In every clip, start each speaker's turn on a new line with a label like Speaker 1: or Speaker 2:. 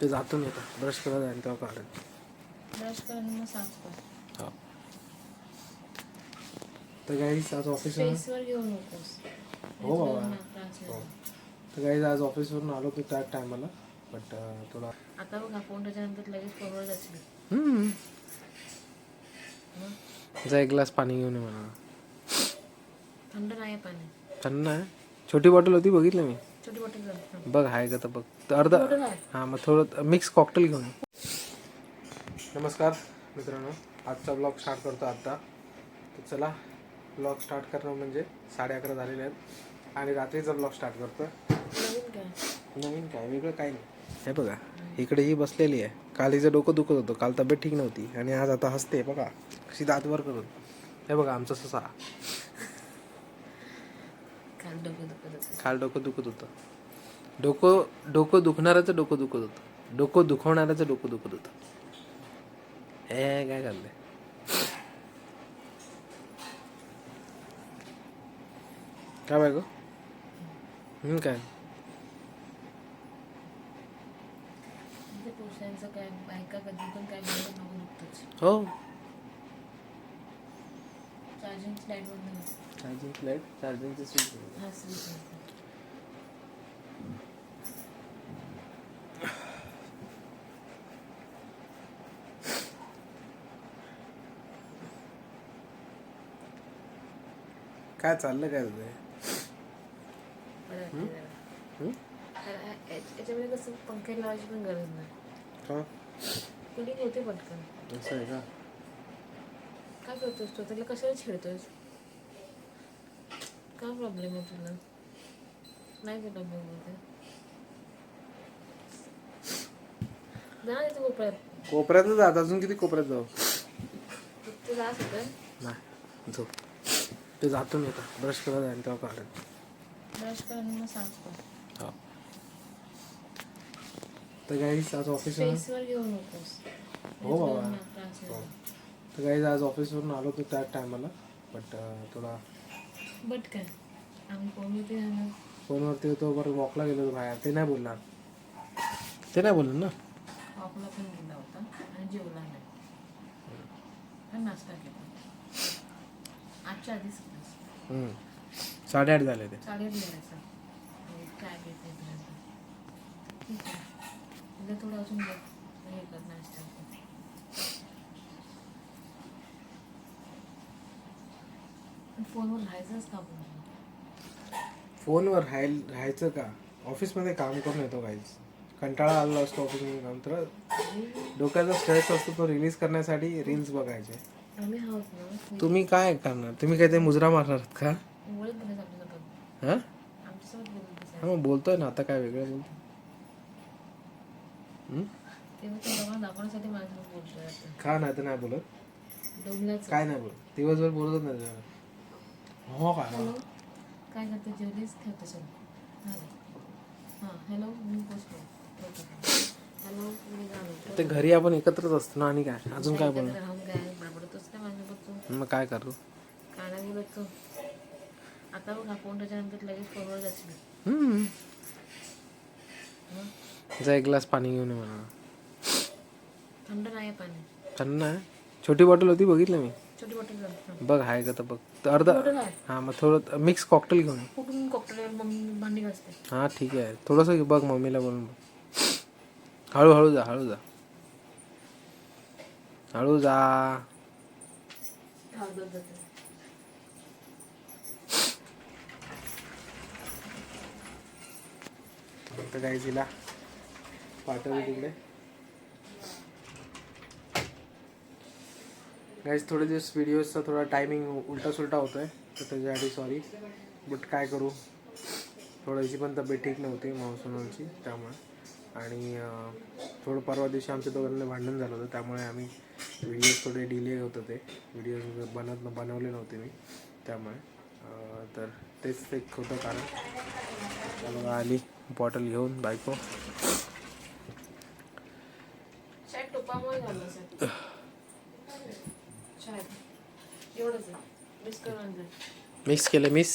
Speaker 1: ते जातून येतं ब्रश करत आहे तेव्हा
Speaker 2: ब्रश आणि मग साफ कर.
Speaker 1: हो. तर गाईज आज ऑफिसवर
Speaker 2: फेसवर घेऊ नकोस
Speaker 1: हो बाबा.
Speaker 2: त्रास
Speaker 1: हो. तर गाईज आज ऑफिसवरून आलो की त्याच टायमाला बट थोडा
Speaker 2: आता बघ आपण त्याच्यानंतर लगेच फॉरवर्ड जाशील
Speaker 1: हम्म. जा एक ग्लास पाणी घेऊन ये म्हणा.
Speaker 2: थंड नाही पाणी.
Speaker 1: थंड आहे छोटी बॉटल होती बघितलं मी. बघ आहे का तर बघ. तर अर्धा हां मग थोडं मिक्स कॉकटेल घेऊन. नमस्कार मित्रांनो. आजचा ब्लॉग स्टार्ट करतो आत्ता. तर चला ब्लॉग स्टार्ट करणं म्हणजे साडे अकरा झालेले आहेत. आणि रात्रीचा ब्लॉग स्टार्ट करतो
Speaker 2: नवीन काय?
Speaker 1: नवीन काय? वेगळं काय नाही. हे बघा इकडे ही बसलेली आहे. काल हिचं डोकं दुखत होतं. काल तब्येत ठीक नव्हती. आणि आज आता हसते बघा. कशी दातवर करून हे बघा आमचं ससा.
Speaker 2: काल डोकं दुखत होतं.
Speaker 1: डोकं डोकं दुखणाऱ्याचं डोकं दुखत होतं. डोकं दुखवणाऱ्याचं डोकं दुखत होतं. हे काय चाललंय काय बाय गो? हम्म, काय?
Speaker 2: ते पुरुषांचं काय बायका कधी पण काय बोलत नको दुखतच
Speaker 1: हो
Speaker 2: चार्जिंग नाही.
Speaker 1: चार्जिंग लाइट चार्जिंगचं स्विच
Speaker 2: हा स्विच.
Speaker 1: काय चाललं काय तुझं?
Speaker 2: याच्यामध्ये कसं पंखे लावायची पण गरज नाही.
Speaker 1: का
Speaker 2: कुलिंग होते पटकन.
Speaker 1: असं आहे का?
Speaker 2: काय करतोस तू? त्याला कशाला छेडतोस? काय प्रॉब्लेम आहे तुला? नाही तुला ना तिथे कोपऱ्यात.
Speaker 1: कोपऱ्यातच जात. अजून किती कोपऱ्यात जाऊ?
Speaker 2: ते जास होतं
Speaker 1: नाही. झोप. ते जातून येतं ब्रश करत आहे तेव्हा काढेल
Speaker 2: ब्रश कर आणि मग
Speaker 1: हो. तर गाईज आज ऑफिसवरून
Speaker 2: फेसवर घेऊ नकोस
Speaker 1: हो बाबा. तर गाईज आज ऑफिसवरून आलो की त्याच टायमाला बट थोडा
Speaker 2: बट काय आम्ही जाणार
Speaker 1: फोनवरती होतो बरं वॉकला गेलो होतो बाहेर. ते नाही बोलणार. ते नाही बोलणार ना?
Speaker 2: ऑफला पण गेला होता आणि जेवला नाही. पण नाश्ता केला. आजच्या आधीच.
Speaker 1: साडेआठ झाले ते.
Speaker 2: साडेआठ आणि काय घेते थोडं अजून हे कर नाश्ता कर. पण फोनवर राहायचंच का
Speaker 1: फोनवर राहाय राहायचं का? ऑफिसमध्ये काम करून येतो गाईज कंटाळा आलेला असतो ऑफिसमध्ये काम तर डोक्याचा स्ट्रेस असतो तो रिलीज करण्यासाठी रील्स बघायचे.
Speaker 2: आम्ही आहोत ना
Speaker 1: तुम्ही काय करणार? तुम्ही काय ते मुजरा मारणार आहात का?
Speaker 2: बोलत बघायचं
Speaker 1: हां?
Speaker 2: आमच्यासोबत बोलत बसायचं
Speaker 1: हा मग बोलतोय ना आता काय वेगळं बोलतो? हम्म?
Speaker 2: तेव्हा ते लोकांना दाखवण्यासाठी माझ्यासोबत बोलतोय आता.
Speaker 1: का नाही तर नाही बोलत?
Speaker 2: डोबल्याच
Speaker 1: काय नाही बोलत? दिवसभर बोलतच नाही. हो का?
Speaker 2: हॅलो. काय करते? जेवलीस? ठेवते सर हां हॅलो मी पोचतो हॅलो मी
Speaker 1: ते घरी आपण एकत्रच असतो ना आणि काय? अजून काय
Speaker 2: राहून काय?
Speaker 1: मग काय करू?
Speaker 2: नाही बोलत आता बघ आपण त्याच्यानंतर लगेच फॉरवर्ड जाशील
Speaker 1: हम्म. जा एक ग्लास पाणी घेऊन ये म्हणा.
Speaker 2: थंड नाही आहे पाणी.
Speaker 1: थंड आहे छोटी बॉटल होती बघितलं मी.
Speaker 2: छोटी बॉटल घाल
Speaker 1: बघ आहे का तर बघ. तर अर्धा
Speaker 2: बॉटल आहे
Speaker 1: हां मग थोडं मिक्स कॉकटेल घेऊन ये.
Speaker 2: कुठून कॉकटेल मम्मी भांडी घासते
Speaker 1: हां ठीक आहे. थोडंसं बघ मम्मीला बोलून बघ. हळूहळू जा हळू जा. हळू जा.
Speaker 2: जाते
Speaker 1: तर काय तिला पाठवली तिकडे. गाईज थोडे दिवस व्हिडिओजचा थोडा टायमिंग उलटा सुलटा होतो आहे तर त्याच्यासाठी सॉरी बट काय करू? थोडीशी पण तब्येत ठीक नव्हती मावसोनाची त्यामुळे. आणि थोडं परवा दिवशी आमच्या दोघांना भांडण झालं होतं त्यामुळे आम्ही व्हिडिओज थोडे डिले होतं ते व्हिडिओज बनत बनवले नव्हते मी त्यामुळे. तर तेच एक होतं कारण. त्यामुळे आली बॉटल घेऊन बायको.
Speaker 2: नाही. एवढंच
Speaker 1: मिक्स करून मिस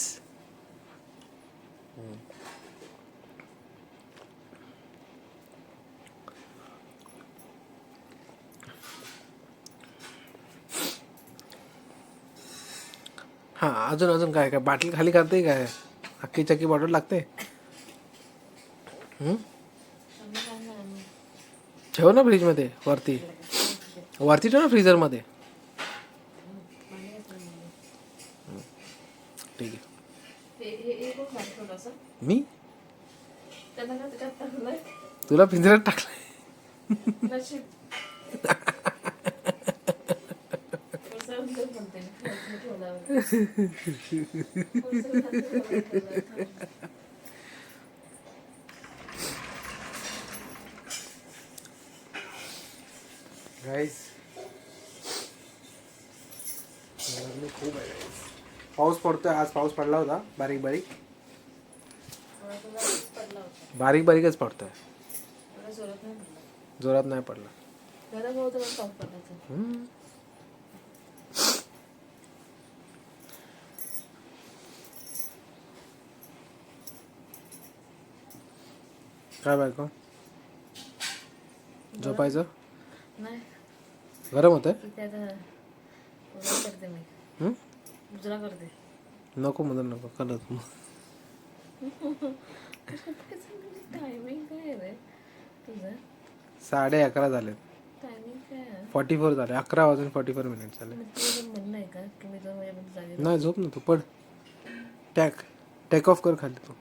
Speaker 1: हां अजून अजून काय काय? बाटली खाली करते काय? अख्खी चक्की बॉटल लागते? ठेव ना फ्रीजमध्ये वरती. वरती ठेव ना फ्रीजरमध्ये.
Speaker 2: ना, खाली ठेवल्यावर. कसं खाली ठेवल्यावर.
Speaker 1: गाईस खूप आहे. पाऊस पडतोय आज पाऊस पडला होता बारीक बारीक.
Speaker 2: होता
Speaker 1: बारीक बारीकच पडतोय.
Speaker 2: जोरात नाही पडला. होतं
Speaker 1: हम्म. काय बायको? झोपायचं?
Speaker 2: नाही.
Speaker 1: गरम होतंय?
Speaker 2: की आता उजळा करते मी.
Speaker 1: हम्म?
Speaker 2: उजळा करते
Speaker 1: नको म्हणून नको. करत मग
Speaker 2: टायमिंग काय आहे रे? तुझं?
Speaker 1: साडे अकरा झालेत.
Speaker 2: टायमिंग काय? आहे
Speaker 1: फॉर्टी फोर झाले. अकरा वाजून फॉर्टी फोर मिनिट झाले.
Speaker 2: मग तुझं म्हणणं आहे का? की मी दोन वाजेपर्यंत जागे
Speaker 1: नाही झोप ना तू. पड. टॅक टेक ऑफ कर खाली तू.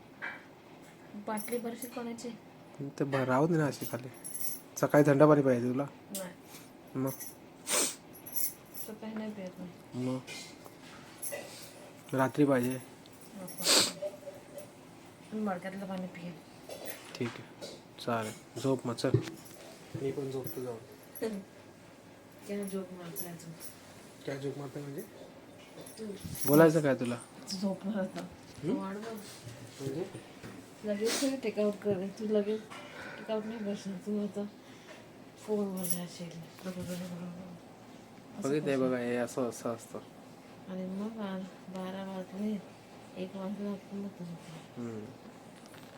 Speaker 2: बाटली बरशी कोणाची?
Speaker 1: ते भ- राहू दे ना अशी खाली. सकाळी थंड पाणी पाहिजे तुला.
Speaker 2: नाही.
Speaker 1: मग.
Speaker 2: काही नाही पित नाही
Speaker 1: मग. रात्री पाहिजे.
Speaker 2: मडक्यातलं पाणी पिये
Speaker 1: ठीक आहे. चालेल. झोप मग चल. मी पण झोपतो जाऊन.
Speaker 2: क्या जोक मारता तू?
Speaker 1: काय झोप मारते म्हणजे?
Speaker 2: तू
Speaker 1: बोलायचं काय तुला?
Speaker 2: झोपणार आता वाढ बघ.
Speaker 1: म्हणजे?
Speaker 2: लगेच नाही टेकआउट कर. तू लगेच टेकआउट नाही करशील. तू आता फोनवर जाशील
Speaker 1: बघितलंय बघा हे असं असं असतं.
Speaker 2: आणि मग आज बारा वाजले एक वाजला मग
Speaker 1: हम्म.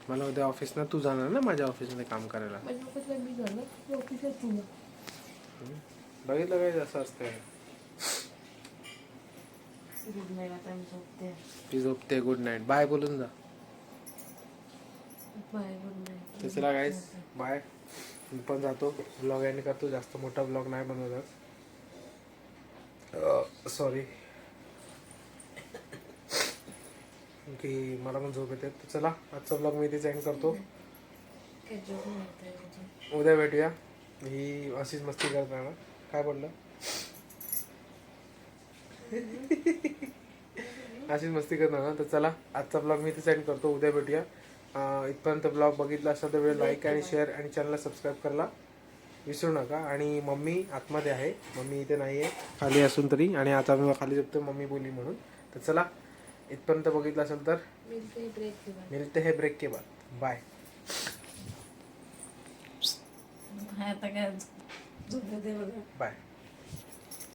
Speaker 1: मला उद्या ऑफिसला तू जाणार ना माझ्या ऑफिसमध्ये काम करायला?
Speaker 2: मी झालं
Speaker 1: बघितलं काय असं असतं
Speaker 2: गुड नाईट आता मी झोपते.
Speaker 1: ती झोपते गुड नाईट बाय बोलून जा.
Speaker 2: बाय गुड नाईट
Speaker 1: तर चला गाईस बाय मी पण जातो. ब्लॉग एंड करतो. जास्त मोठा ब्लॉग नाही बनवत सॉरी की मला पण झोप येते. तर चला आजचा ब्लॉग मी इथेच एंड करतो. उद्या भेटूया. ही अशीच मस्ती करत राहणार. काय बोललं? अशीच मस्ती करत राहणार. तर चला आजचा ब्लॉग मी इथेच एंड करतो. उद्या भेटूया. इथपर्यंत ब्लॉग बघितला असेल तर वेळ लाईक आणि शेअर आणि चॅनलला सबस्क्राईब करायला विसरू नका. आणि मम्मी आतमध्ये आहे. मम्मी इथे नाही आहे खाली असून तरी. आणि आता मी खाली झोपतो मम्मी बोली म्हणून. तर चला इथपर्यंत बघितलं असेल तर? मिळते हे ब्रेक के बाद. Bye bye